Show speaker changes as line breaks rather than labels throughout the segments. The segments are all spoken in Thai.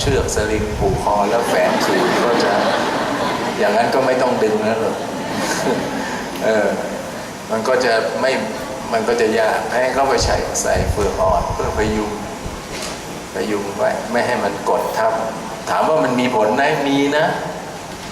เชือกสลิงผูกคอแล้วแฝงขืนก็จะอย่างนั้นก็ไม่ต้องดึงแล้วหรอกเออมันก็จะไม่มันก็จะยากให้เขาไปใส่ใส่เฟือกอ่อนเพื่อพยุงพยุงไว้ไม่ให้มันกดทับถามว่ามันมีผลไหมมีนะ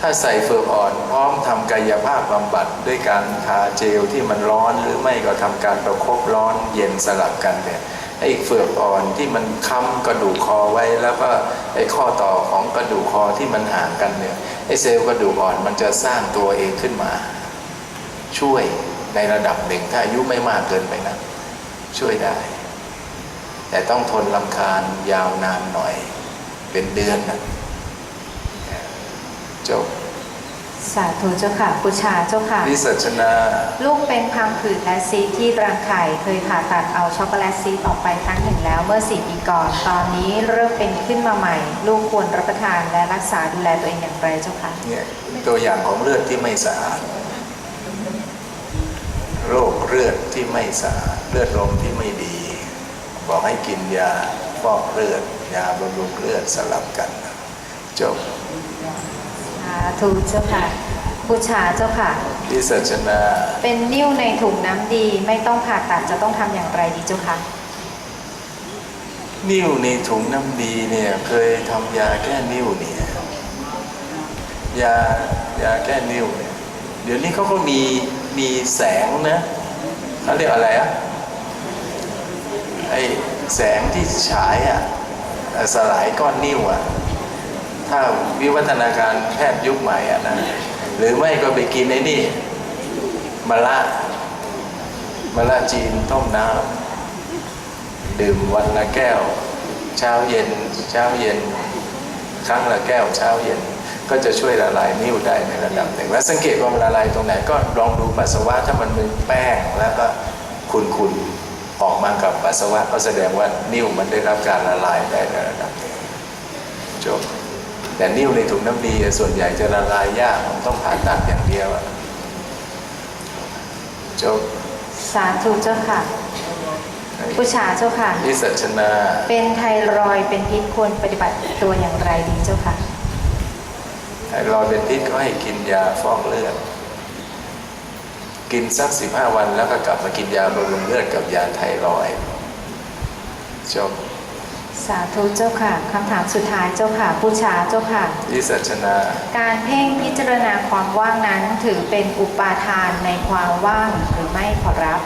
ถ้าใส่เฟือกอ่อน พร้อมทำกายภาพบำบัดด้วยการทาเจลที่มันร้อนหรือไม่ก็ทำการประคบร้อนเย็นสลับกันเนี่ย ไอ้เฟือกอ่อนที่มันค้ำกระดูกคอไว้ แล้วก็ไอ้ข้อต่อของกระดูกคอที่มันห่างกันเนี่ยไอ้เซลล์กระดูกอ่อนมันจะสร้างตัวเองขึ้นมา ช่วยในระดับหนึ่งถ้าอายุไม่มากเกินไปนะ ช่วยได้ แต่ต้องทนลำคาญยาวนานหน่อย เป็นเดือนนะจบ
สาธุเจ้าค่ะบูชาเจ้าค่ะ
วิสัชนา
ลูกเป็นพังผืดและซีสที่รังไข่เคยผ่าตัดเอาช็อกโกแลตซีสออกไปครั้งหนึ่งแล้วเมื่อสี่ปีก่อน ตอนนี้เริ่มเป็นขึ้นมาใหม่ ลูกควรรับประทานและรักษาดูแลตัวเองอย่างไรเจ้าค่ะ
เนี่ยตัวอย่างของเลือดที่ไม่สะอาดโรคเลือดที่ไม่สะอาดเลือดลมที่ไม่ดี บอกให้กินยาฟอกเลือดยาบำรุงเลือดสลับกันจบ
สา ธุเจ้าค่ะบูชาเจ้าค่ะ
วิสัชนา
เป็นนิ่วในถุงน้ำดีไม่ต้องผ่าตัดจะต้องทำอย่างไรดีเจ้าค่ะ
นิ่วในถุงน้ำดีเนี่ยเคยทำยาแก้นิ่วเนี่ยยายาแก้นิ่วเนี่ยเดี๋ยวนี้เขาก็มีมีแสงนะเขาเรียกอะไรอะไอแสงที่ฉายอะเอ่อสลายก้อนนิ่วอะ ถ้าวิวัฒนาการแพทย์ยุคใหม่อะนะหรือไม่ก็ไปกินไอ้นี่มะละมะละจีนต้มน้ำดื่มวันละแก้ว เช้าเย็นเช้าเย็น ครั้งละแก้วเช้าเย็น ก็จะช่วยละลายนิ่วได้ในระดับหนึ่งและสังเกตว่ามันละลายตรงไหนก็ลองดูปัสสาวะถ้ามันเป็นแป้งแล้วก็ขุนๆออกมากับปัสสาวะก็แสดงว่านิ่วมันได้รับการละลายได้ในระดับหนึ่งจบ แต่นิ่วในถุงน้ำดีส่วนใหญ่จะละลายยากมันต้องผ่าตัดอย่างเดียวอะจบ
สาธุเจ้าค่ะบูชาเจ้าค่ะ
วิสัชนา
เป็นไทรอยด์เป็นพิษควรปฏิบัติตัวอย่างไรดีเจ้าค่ะ
ไทรอยด์เป็นพิษก็ให้กินยาฟอกเลือด กินสักสิบห้าวันแล้วก็กลับมากินยาบำรุงเลือดกับยาไทรอยด์จบ
สาธุเจ้าค่ะคำถามสุดท้ายเจ้าค่ะบูชาเจ้าค่ะ
วิสัชนา
การเพ่งพิจารณาความว่างนั้นถือเป็นอุปาทานในความว่างหรือไม่ขอรับ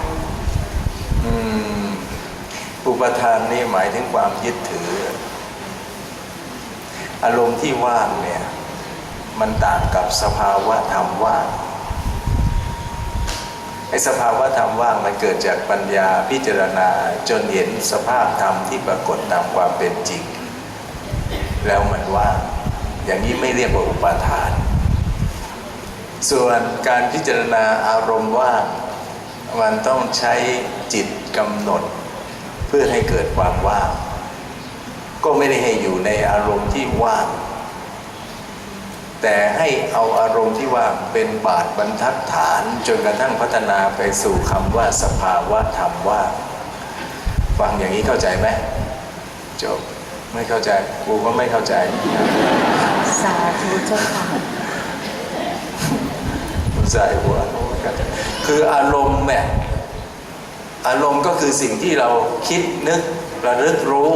อืมอุปทานนี่หมายถึงความยึดถือ อารมณ์ที่ว่างเนี่ย มันต่างกับสภาวะธรรมว่าง ไอ้สภาวะธรรมว่างมันเกิดจากปัญญาพิจารณาจนเห็นสภาพธรรมที่ปรากฏตามความเป็นจริง แล้วมันว่างอย่างนี้ไม่เรียกว่าอุปาทาน ส่วนการพิจารณาอารมณ์ว่างมันต้องใช้จิตกำหนด เพื่อให้เกิดความว่าง ก็ไม่ได้ให้อยู่ในอารมณ์ที่ว่าง แต่ให้เอาอารมณ์ที่ว่างเป็นบาทบรรทัดฐานจนกระทั่งพัฒนาไปสู่คำว่าสภาวะธรรมว่างฟังอย่างนี้เข้าใจไหมจบไม่เข้าใจกูก็ไม่เข้าใจ
สาธุเจ้าค่ะ
ใส่หัวคืออารมณ์เนี่ยอารมณ์ก็คือสิ่งที่เราคิดนึกระลึกรู้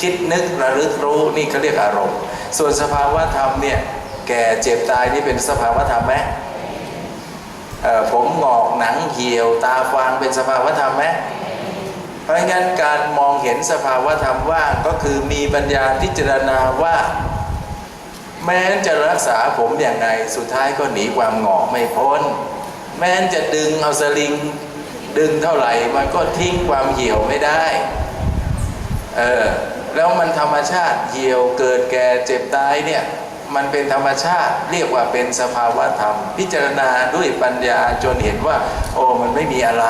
คิดนึกระลึกรู้นี่เขาเรียกอารมณ์ ส่วนสภาวะธรรมเนี่ยแก่เจ็บตายนี่เป็นสภาวะธรรมไหมผมงอกหนังเหี่ยวตาฟางเป็นสภาวะธรรมไหมเพราะงั้นการมองเห็นสภาวะธรรมว่างก็คือมีปัญญาพิจารณาว่า แม้นจะรักษาผมอย่างไงสุดท้ายก็หนีความหงอกไม่พ้น แม้นจะดึงเอาสลิงดึงเท่าไหร่มันก็ทิ้งความเหี่ยวไม่ได้เออแล้วมันธรรมชาติเหี่ยวเกิดแก่เจ็บตายเนี่ย มันเป็นธรรมชาติ เรียกว่าเป็นสภาวะธรรม พิจารณาด้วยปัญญาจนเห็นว่า โอ้มันไม่มีอะไร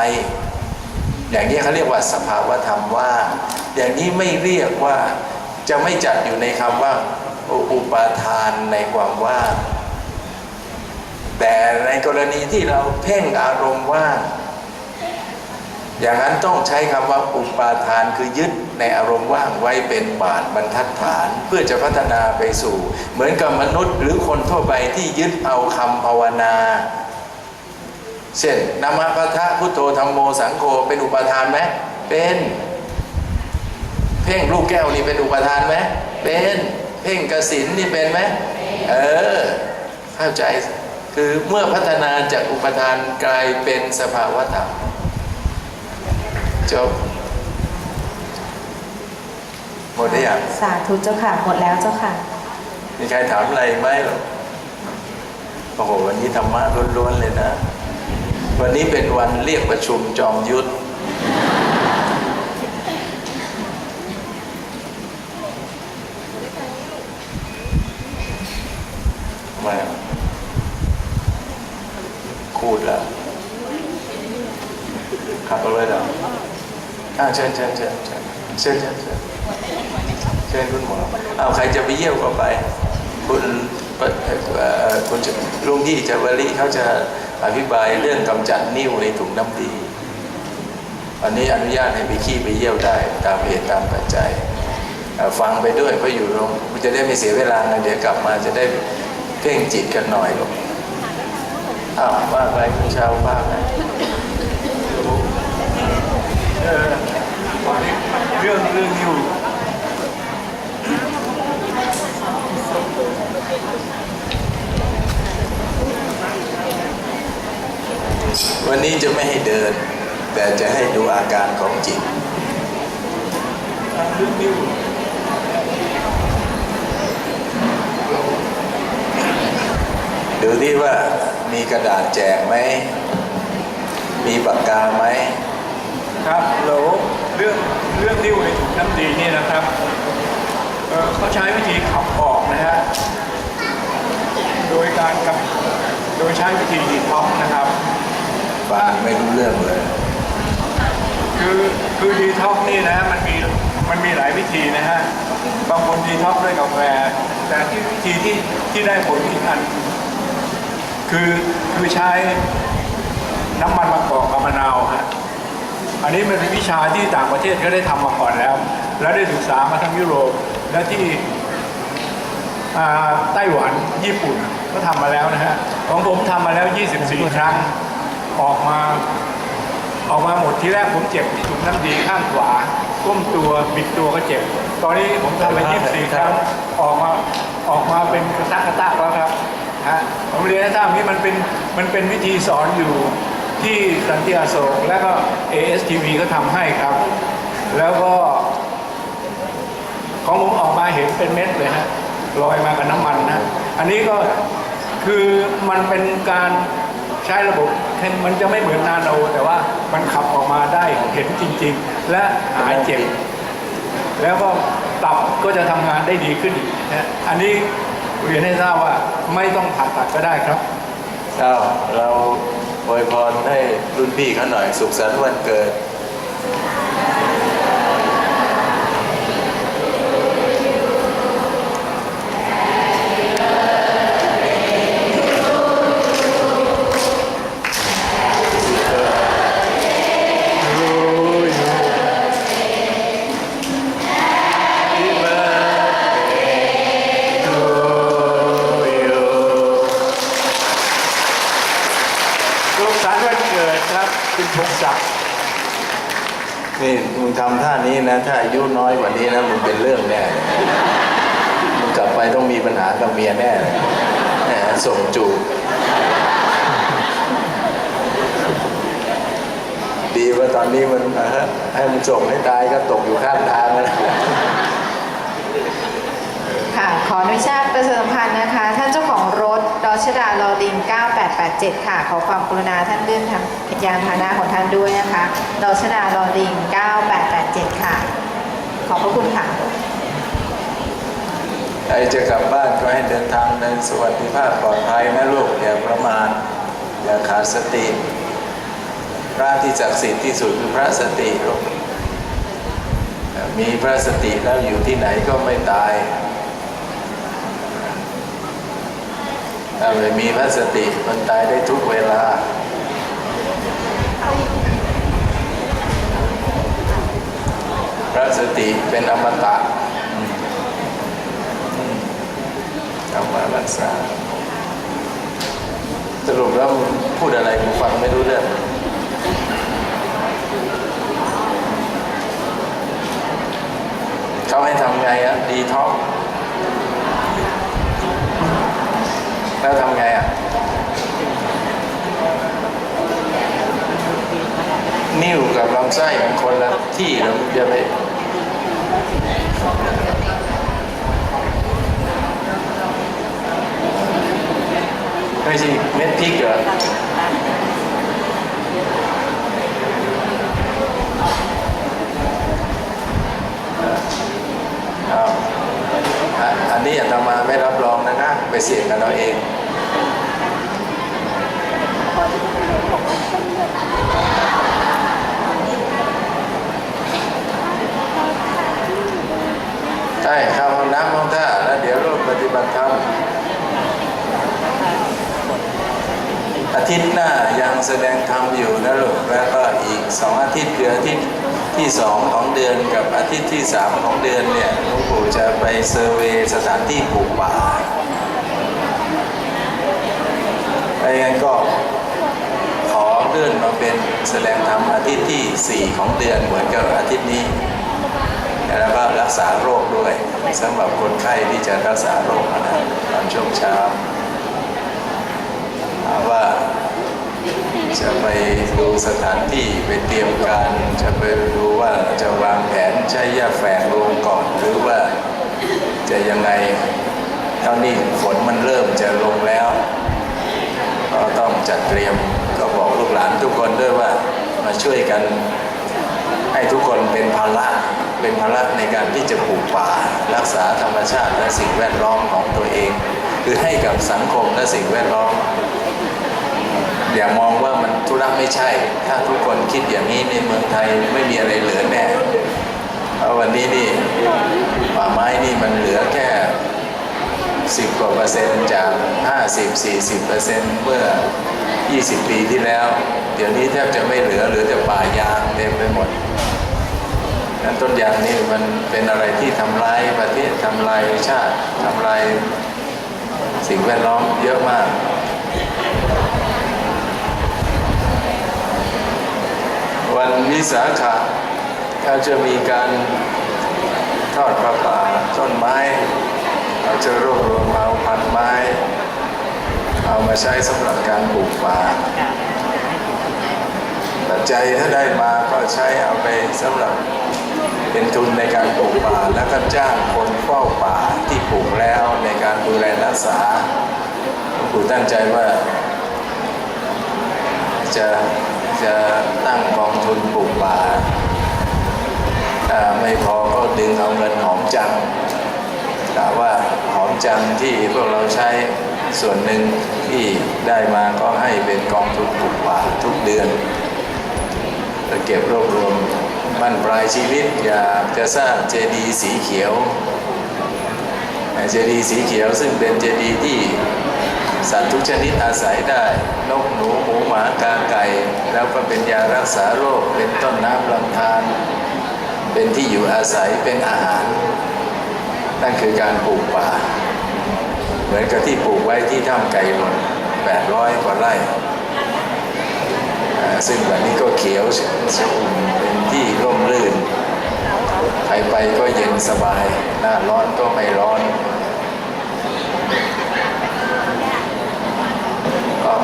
อย่างนี้เขาเรียกว่าสภาวะธรรมว่างอย่างนี้ไม่เรียกว่าจะไม่จัดอยู่ในคำว่าอุปาทานในความว่างแต่ในกรณีที่เราเพ่งอารมณ์ว่าง อย่างนั้นต้องใช้คำว่าอุปาทานคือยึดในอารมณ์ว่างไว้เป็นบาทบรรทัดฐาน เพื่อจะพัฒนาไปสู่ เหมือนกับมนุษย์หรือคนทั่วไปที่ยึดเอาคำภาวนาเช่นนามพัทธะพุทโธธรรมโมสังโฆเป็นอุปาทานไหมเป็น เพ่งลูกแก้วนี่เป็นอุปทานไหมเป็นเพ่งกสินนี่เป็นไหมเออเข้าใจคือเมื่อพัฒนาจากอุปทานกลายเป็นสภาวะธรรม จบ หมดได้ยัง
สาธุเจ้าค่ะ หมดแล้วเจ้าค่ะ
มีใครถามอะไรไหมหรอโอ้โหวันนี้ธรรมะล้วนๆเลยนะ วันนี้เป็นวันเรียกประชุมจอมยุทธ มาคูดแล้วขับเอาไว้แล้ว อ่าเชิญเชิญเชิญเชิญเชิญเชิญเชิญเชิญคุณหมอเอาใครจะไปเยี่ยวก็ไป คุณคุณลุงที่จาวลีเขาจะอธิบายเรื่องกำจัดนิ่วในถุงน้ำดี อันนี้อนุญาตให้ไปขี้ไปเยี่ยวได้ตามเหตุตามปัจจัย ฟังไปด้วยเพราะอยู่โรงจะได้ไม่เสียเวลานะเดี๋ยวกลับมาจะได้เพ่งจิตกันหน่อยลูกอ้าวว่าไปคุณชาวว่าไป
เรื่องเรื่องอยู่
วันนี้จะไม่ให้เดิน แต่จะให้ดูอาการของจิต
ดู
ดูที่ว่ามีกระดาษแจกไหม มีปากกาไหม
ครับโหล เรื่องเรื่องนิ้วในถุงน้ำดีนี่นะครับเอ่อเขาใช้วิธีขับออกนะฮะโดยการกับโดยใช้วิธีดีท็อกซ์นะครับ
ฟังไม่รู้เรื่องเลย
คือคือดีท็อกซ์นี่นะฮะมันมีมันมีหลายวิธีนะฮะบางคนดีท็อกซ์ด้วยกาแฟแต่ที่วิธีที่ที่ได้ผลอีกอันคือคือใช้น้ำมันมะกอกกับมะนาวฮะอั นนี้มันเป็นวิชาที่ต่างประเทศก็ได้ทำมาก่อนแล้ว แล้วได้ศึกษามาทั้งยุโรปและที่ไต้หวันญี่ปุ่นก็ทำมาแล้วนะฮะของผมทำมาแล้ว 24 ครั้งออกมาออกมาหมดทีแรกผมเจ็บที่ถุงน้ำดีข้างขวาก้มตัวบิดตัวก็เจ็บ ตอนนี้ผมทำไป24ครั้งออกมาออกมาเป็นกระตักกระตักแล้วครับฮะผมเรียนให้ทราบนี่มันเป็นมันเป็นวิธีสอนอยู่ที่สันติอโศกและก็ ASTV ก็ทำให้ครับ แล้วก็ ของผมออกมาเห็นเป็นเม็ดเลยฮะลอยมากับน้ำมันนะ อันนี้ก็คือมันเป็นการใช้ระบบมันจะไม่เหมือนนาโนแต่ว่ามันขับออกมาได้เห็นจริง ๆ และหายเจ็บ แล้วก็ตับก็จะทำงานได้ดีขึ้นนะอันนี้เรียนให้ทราบว่าไม่ต้องผ่าตัดก็ได้ครับ
เอ้าเรา อวยพรให้รุ่นพี่เขาหน่อย สุขสันต์วันเกิด ทำท่านี้นะ ถ้าอายุน้อยกว่านี้นะมึงเป็นเรื่องแน่มึงกลับไปต้องมีปัญหากับเมียแน่เลยแหมส่งจูบดีว่าตอนนี้มันอะฮะให้มันส่งให้ตายก็ตกอยู่ข้างทางแล้ว
ค่ะ ขออนุญาตประชาสัมพันธ์นะคะ ท่านเจ้าของรถดอชดาลอลิง 9887 ค่ะ ขอความกรุณาท่านเลื่อนทางยานพาหนะของท่านด้วยนะคะดอชดาลอลิง 9887 ค่ะ ขอบพระคุณค่ะ
ใครจะกลับบ้านก็ให้เดินทางในสวัสดิภาพปลอดภัยนะลูกอย่าประมาทอย่าขาดสติ พระที่ศักดิ์สิทธิ์ที่สุดคือพระสติลูกมีพระสติแล้วอยู่ที่ไหนก็ไม่ตาย ถ้าไม่มีพระสติมันตายได้ทุกเวลา พระสติเป็นอมตะอมอืมเอามารักษา สรุปแล้วพูดอะไรกูฟังไม่รู้เรื่องเขาให้ทำไงอะดีท็อก แล้วทำไงอะ นิ้วกับลำไส้มันคนละที่แล้วมันจะไปไม่ใช่เม็ดพริกเหรอเอา อันนี้อาตมาไม่รับรองนะนะไปเสี่ยงกันเราเองใช่เข้าห้องน้ำห้องท่าแล้วเดี๋ยวร่วมปฏิบัติธรรมอาทิตย์หน้ายังแสดงธรรมอยู่นะลูกแล้วก็อีกสองอาทิตย์คืออาทิตย์ ที่สองของเดือนกับอาทิตย์ที่สามของเดือนเนี่ยหลวงปู่จะไปเซอร์เวยสถานที่ปลูกป่าไอ้งั้นก็ขอเลื่อนมาเป็นแสดงธรรมอาทิตย์ที่สี่ของเดือนเหมือนกับอาทิตย์นี้แล้วก็รักษาโรคด้วยสำหรับคนไข้ที่จะรักษาโรคนะตอนช่วงเช้าถามว่า จะไปดูสถานที่ไปเตรียมการ จะไปดูว่าจะวางแผนใช้ยาแฝงลงก่อน หรือว่าจะยังไงเท่านี้ฝนมันเริ่มจะลงแล้ว ก็ต้องจัดเตรียมก็บอกลูกหลานทุกคนด้วยว่ามาช่วยกันให้ทุกคนเป็นภาระเป็นภาระในการที่จะปลูกป่า รักษาธรรมชาติและสิ่งแวดล้อมของตัวเอง คือให้กับสังคมและสิ่งแวดล้อม อย่ามองว่ามันธุระไม่ใช่ ถ้าทุกคนคิดอย่างนี้ในเมืองไทยไม่มีอะไรเหลือแน่เพราะวันนี้นี่ป่าไม้นี่มันเหลือแค่สิบกว่าเปอร์เซ็นต์จาก50 40เปอร์เซ็นต์เมื่อ20ปีที่แล้ว เดี๋ยวนี้แทบจะไม่เหลือเหลือแต่ป่ายางเต็มไปหมดนั้นต้นยางนี่มันเป็นอะไรที่ทำลายประเทศทำลายชาติทำลายสิ่งแวดล้อมเยอะมาก วันวิสาขะเขาจะมีการทอดพระป่าต้นไม้เราจะรวบรวมเอาพันไม้ เอามาใช้สำหรับการปลูกป่าปัจจัยถ้าได้มาก็ใช้เอาไปสำหรับเป็นทุนในการปลูกป่า แล้วก็จ้างคนเฝ้าป่าที่ปลูกแล้วในการดูแลรักษาหลวงปู่ตั้งใจว่าจะ จะตั้งกองทุนปลูกป่าถ้าไม่พอก็ดึงเอาเงินหอมจังทกะว่าหอมจังที่พวกเราใช้ส่วนหนึ่งที่ได้มาก็ให้เป็นกองทุนปลูกป่าทุกเดือนเก็บรวบรวมบั้นปลายชีวิตอยากจะสร้างเจดีย์สีเขียวเจดีย์สีเขียวซึ่งเป็นเจดีย์ที่ สัตว์ทุกชนิดอาศัยได้ นกหนูหมูหมากาไก่ แล้วก็เป็นยารักษาโรค เป็นต้นน้ำลำธาร เป็นที่อยู่อาศัย เป็นอาหาร นั่นคือการปลูกป่า เหมือนกับที่ปลูกไว้ที่ถ้ำไก่หล่น800 กว่าไร่ ซึ่งแบบนี้ก็เขียวชอุ่มเป็นที่ร่มรื่น ใครไปก็เย็นสบาย หน้าร้อนก็ไม่ร้อน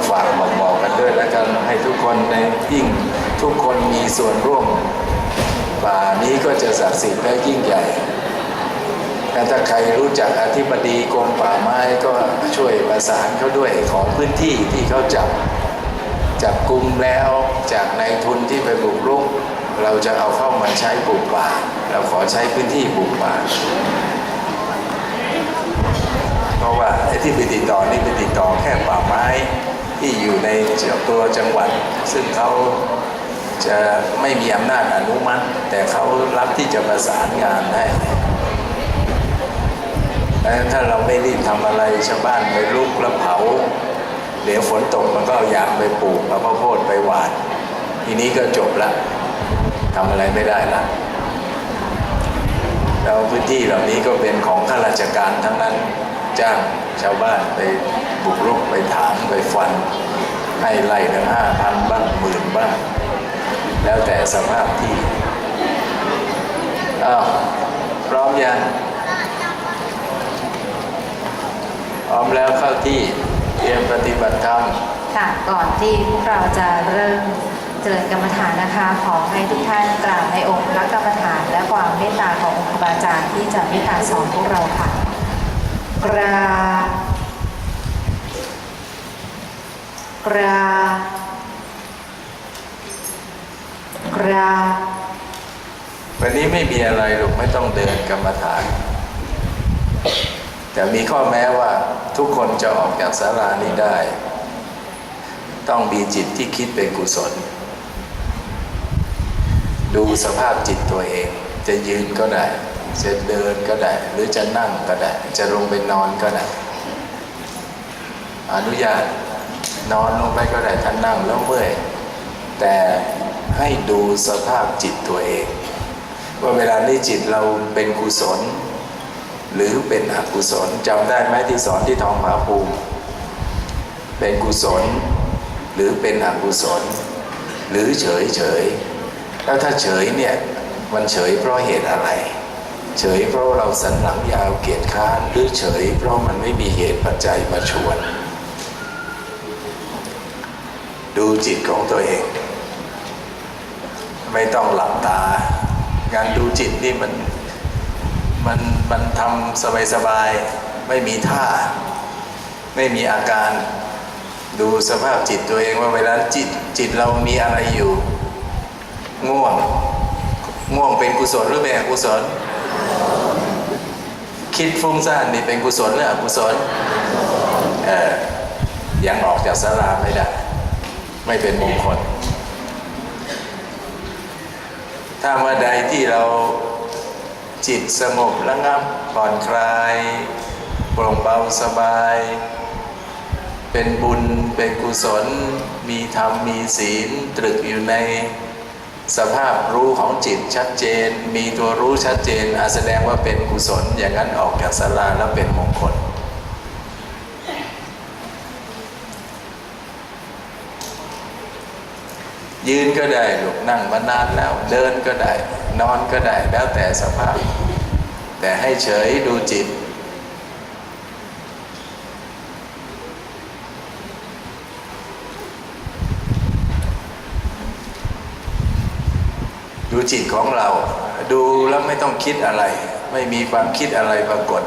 ฝากบอกบอกกันด้วยแล้วกันให้ทุกคนในยิ่งทุกคนมีส่วนร่วมป่านี้ก็จะศักดิ์สิทธิ์และยิ่งใหญ่ถ้าใครรู้จักอธิบดีกรมป่าไม้ก็ช่วยประสานเขาด้วยของพื้นที่ที่เขาจับจับกลุ่มแล้วจากนายทุนที่ไปบุกรุก เราจะเอาเข้ามาใช้ปลูกป่า เราขอใช้พื้นที่ปลูกป่า เพราะว่าไอ้ที่ไปติดต่อนี่ไปติดต่อแค่ป่าไม้ ที่อยู่ในตัวจังหวัด ซึ่งเขาจะไม่มีอำนาจอนุมัติ แต่เขารับที่จะประสานงานให้ดังนั้นถ้าเราไม่รีบทำอะไรชาวบ้านไปลุกแล้วเผาเดี๋ยวฝนตกมันก็เอายางไปปลูกเอาข้าวโพดไปหวาน ทีนี้ก็จบละทำอะไรไม่ได้ละแล้วพื้นที่เหล่านี้ก็เป็นของข้าราชการทั้งนั้น จ้างชาวบ้านไปบุกรุกไปถางไปฟัน ให้ไล่ถึงห้าพันบ้างหมื่นบ้าง แล้วแต่สภาพที่อ้าวพร้อมยังพร้อมแล้วเข้าที่เตรียมปฏิบัติธรรม
ค่ะก่อนที่พวกเราจะเริ่มเจริญกรรมฐานนะคะ ขอให้ทุกท่านกราบในองค์พระกรรมฐาน และความเมตตาขององค์ครูบาอาจารย์ที่จะเมตตาสอนพวกเราค่ะ กรากรากรา
วันนี้ไม่มีอะไรหรอกไม่ต้องเดินกรรมฐาน แต่มีข้อแม้ว่าทุกคนจะออกจากศาลานี้ได้ ต้องมีจิตที่คิดเป็นกุศล ดูสภาพจิตตัวเองจะยืนก็ได้ จะเดินก็ได้ หรือจะนั่งก็ได้ จะลงไปนอนก็ได้ อนุญาตนอนลงไปก็ได้ท่านนั่งแล้วเมื่อย แต่ให้ดูสภาพจิตตัวเอง ว่าเวลานี้จิตเราเป็นกุศล หรือเป็นอกุศลจำได้ไหมที่สอนที่ทองผาภูมิ เป็นกุศล หรือเป็นอกุศล หรือเฉยเฉยแล้วถ้าเฉยเนี่ยมันเฉยเพราะเหตุอะไร เฉยเพราะเราสันหลังยาวเกียจค้านหรือเฉยเพราะมันไม่มีเหตุปัจจัยมาชวน ดูจิตของตัวเอง ไม่ต้องหลับตา การดูจิตนี่มันมันมันทำสบายๆไม่มีท่า ไม่มีอาการดูสภาพจิตตัวเองว่าเวลาจิตจิตเรามีอะไรอยู่ ง่วง ง่วงเป็นกุศลหรือเป็นอกุศล คิดฟุ้งซ่านนี่เป็นกุศลหรืออกุศลเออยังออกจากสาราไม่ได้ ไม่เป็นมงคล ถ้าเมื่อใดที่เราจิตสงบระงับผ่อนคลายโปร่งเบาสบาย เป็นบุญเป็นกุศล มีธรรมมีศีลตรึกอยู่ใน สภาพรู้ของจิตชัดเจน มีตัวรู้ชัดเจนอาแสดงว่าเป็นกุศล อย่างนั้นออกจากสาราแล้วเป็นมงคล ยืนก็ได้ลูกนั่งมานานแล้ว เดินก็ได้ นอนก็ได้แล้วแต่สภาพ แต่ให้เฉยดูจิต ดูจิตของเรา ดูแล้วไม่ต้องคิดอะไร ไม่มีความคิดอะไรปรากฏ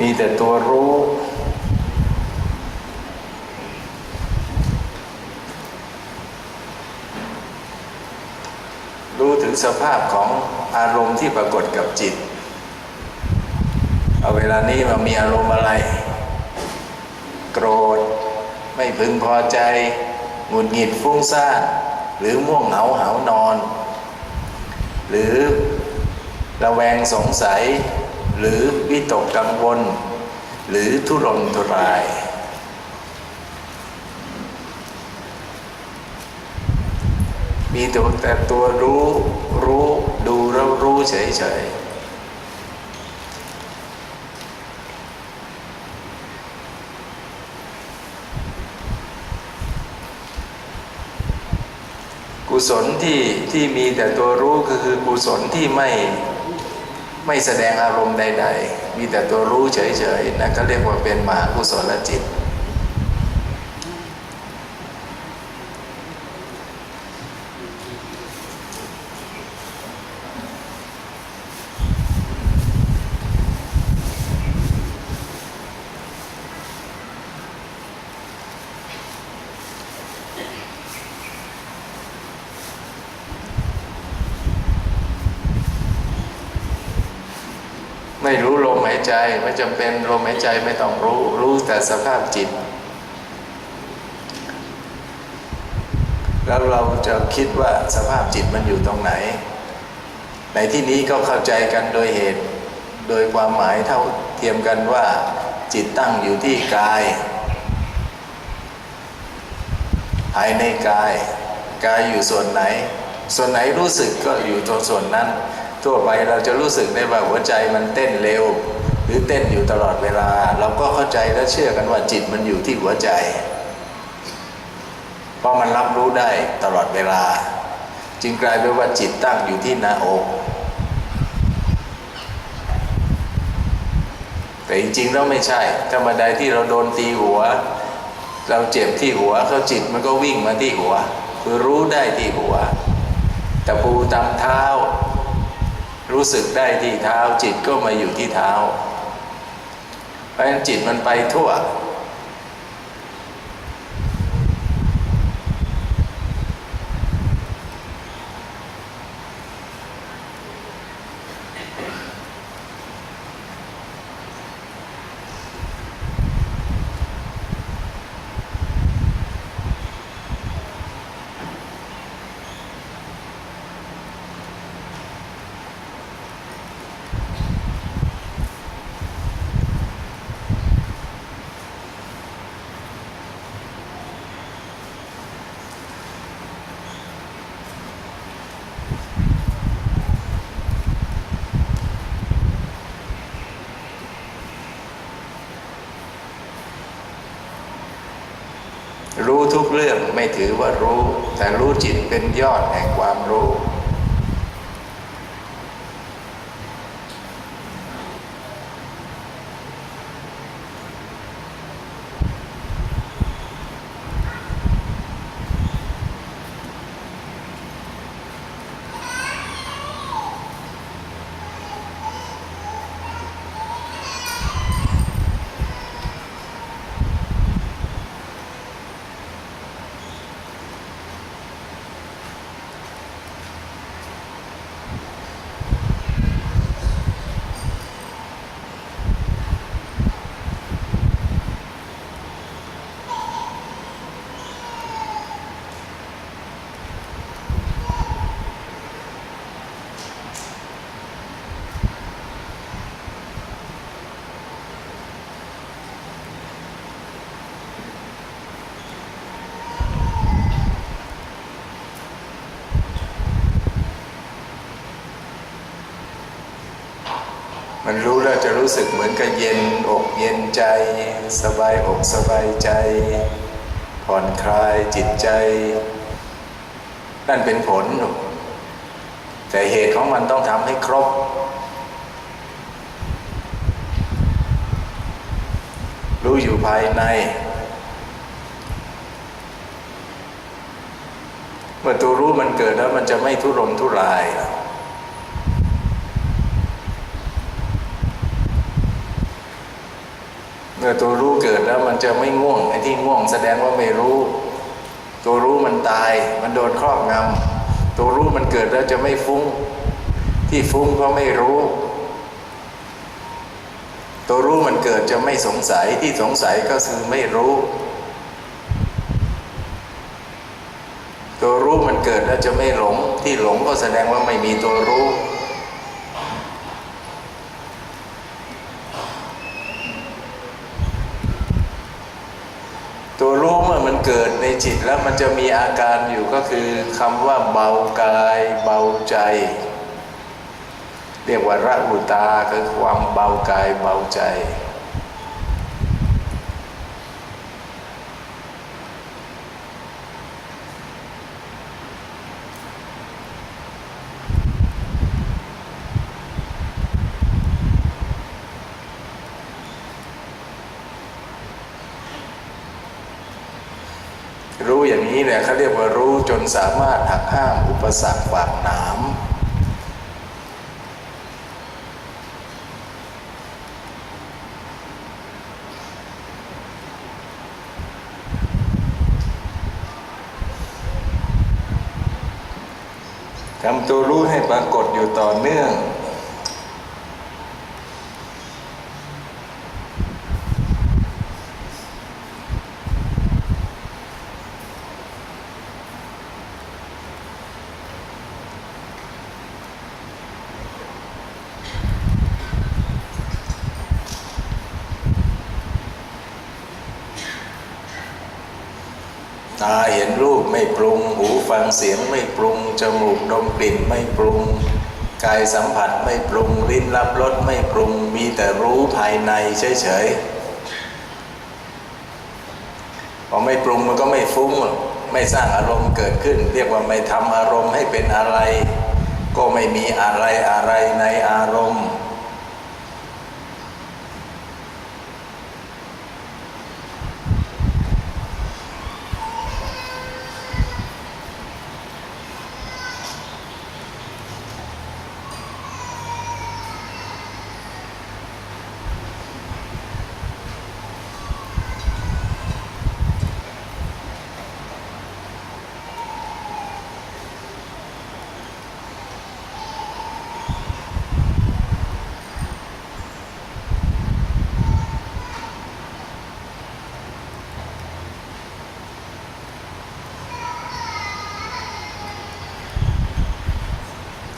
มีแต่ตัวรู้ รู้ถึงสภาพของอารมณ์ที่ปรากฏกับจิต เอาเวลานี้มันมีอารมณ์อะไร โกรธ ไม่พึงพอใจ หงุดหงิดฟุ้งซ่าน หรือม่วงเหงาหานอน หรือระแวงสงสัย หรือวิตกกังวล หรือทุรนทุราย มีแต่แต่ตัวรู้รู้ดูแล้วรู้เฉยๆ กุศลที่ที่มีแต่ตัวรู้ก็คือกุศลที่ไม่ไม่แสดงอารมณ์ใด ๆ มีแต่ตัวรู้เฉยๆนะก็เรียกว่าเป็นมหากุศลจิต ไม่รู้ลมหายใจไม่จำเป็นลมหายใจไม่ต้องรู้ รู้แต่สภาพจิต แล้วเราจะคิดว่าสภาพจิตมันอยู่ตรงไหน ในที่นี้ก็เข้าใจกันโดยเหตุ โดยความหมายเท่าเทียมกันว่าจิตตั้งอยู่ที่กาย ภายในกาย กายอยู่ส่วนไหน ส่วนไหนรู้สึกก็อยู่ตรงส่วนนั้น ทั่วไปเราจะรู้สึกได้ว่าหัวใจมันเต้นเร็ว หรือเต้นอยู่ตลอดเวลา เราก็เข้าใจและเชื่อกันว่าจิตมันอยู่ที่หัวใจ เพราะมันรับรู้ได้ตลอดเวลา จึงกลายเป็นว่าจิตตั้งอยู่ที่หน้าอกแต่จริงๆแล้วไม่ใช่ธรรมดาที่เราโดนตีหัว เราเจ็บที่หัวเขาจิตมันก็วิ่งมาที่หัว คือรู้ได้ที่หัวตะปูตำเท้า รู้สึกได้ที่เท้าจิตก็มาอยู่ที่เท้า เพราะฉะนั้นจิตมันไปทั่ว รู้ทุกเรื่องไม่ถือว่ารู้ แต่รู้จิตเป็นยอดแห่งความรู้ มัน รู้สึกเหมือนกับเย็นอกเย็นใจ สบายอกสบายใจ ผ่อนคลายจิตใจ นั่นเป็นผล แต่เหตุของมันต้องทำให้ครบ รู้อยู่ภายใน เมื่อตัวรู้มันเกิดแล้วมันจะไม่ทุรนทุราย เมื่อตัวรู้เกิดแล้วมันจะไม่ง่วงไอ้ที่ง่วงแสดงว่าไม่รู้ ตัวรู้มันตาย มันโดนครอบงำตัวรู้มันเกิดแล้วจะไม่ฟุ้ง ที่ฟุ้งเพราะไม่รู้ ตัวรู้มันเกิดจะไม่สงสัยที่สงสัยก็คือไม่รู้ ตัวรู้มันเกิดแล้วจะไม่หลง ที่หลงก็แสดงว่าไม่มีตัวรู้ ตัวรู้ เกิดในจิตแล้วมันจะมีอาการอยู่ก็คือคำว่าเบากายเบาใจ เรียกว่าระอุตาคือความเบากายเบาใจ รู้อย่างนี้เนี่ยเขาเรียกว่ารู้จนสามารถหักห้ามอุปสรรคขวางหนามทำตัวรู้ให้ปรากฏอยู่ต่อเนื่อง ตาเห็นรูปไม่ปรุง หู ฟังเสียงไม่ปรุง จมูกดมกลิ่นไม่ปรุง กายสัมผัสไม่ปรุง ลิ้นรับรสไม่ปรุง มีแต่รู้ภายในเฉยๆ พอไม่ปรุงมันก็ไม่ฟุ้ง ไม่สร้างอารมณ์เกิดขึ้น เรียกว่าไม่ทำอารมณ์ให้เป็นอะไร ก็ไม่มีอะไรอะไรในอารมณ์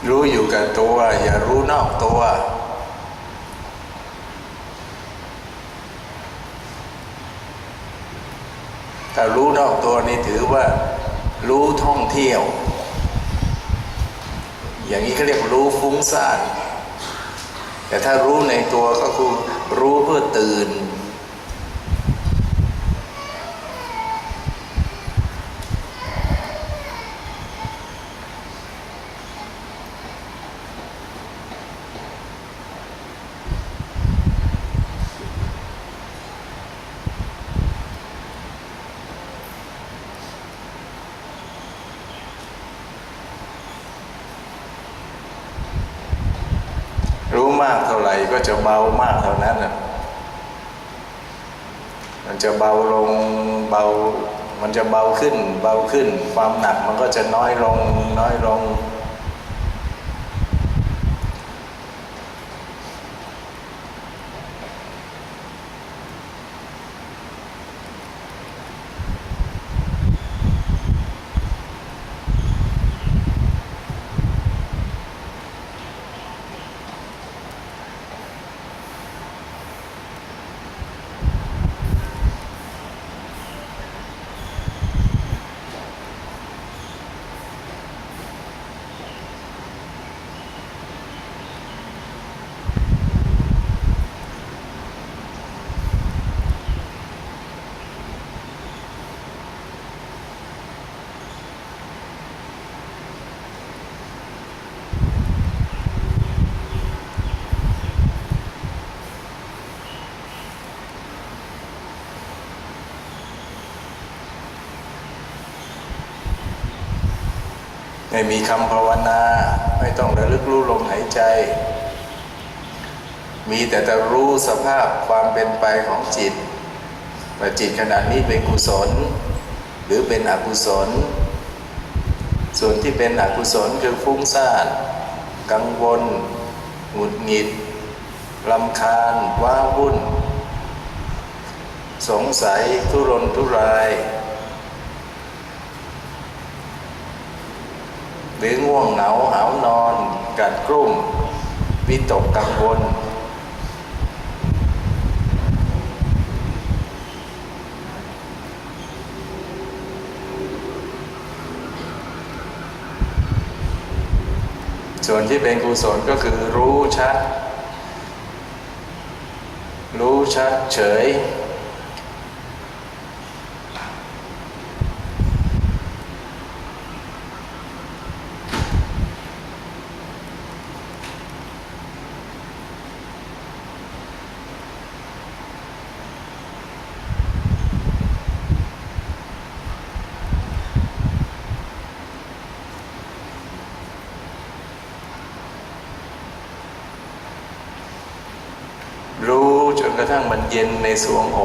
รู้อยู่กับตัว อย่ารู้นอกตัว ถ้ารู้นอกตัวนี่ถือว่า รู้ท่องเที่ยว อย่างนี้เขาเรียกรู้ฟุ้งซ่านแต่ถ้ารู้ในตัวก็คือรู้เพื่อตื่น รู้มากเท่าไหร่ก็จะเบามากเท่านั้นน่ะ มันจะเบาลงเบา มันจะเบาขึ้น เบาขึ้น ความหนักมันก็จะน้อยลงน้อยลง ไม่มีคำภาวนา ไม่ต้องระลึกรู้ลมหายใจ มีแต่จะรู้สภาพความเป็นไปของจิตว่าจิตขณะนี้เป็นกุศล หรือเป็นอกุศล ส่วนที่เป็นอกุศลคือฟุ้งซ่านกังวลหงุดหงิดลำคาญว้าวุ่น สงสัยทุรนทุราย รือง่วงเหงาหาวนอน กัดกรุ่ม วิตกกังวล ส่วนที่เป็นกุศลก็คือรู้ชัด รู้ชัดเฉย รู้จนกระทั่งมัน เย็นในสวงอก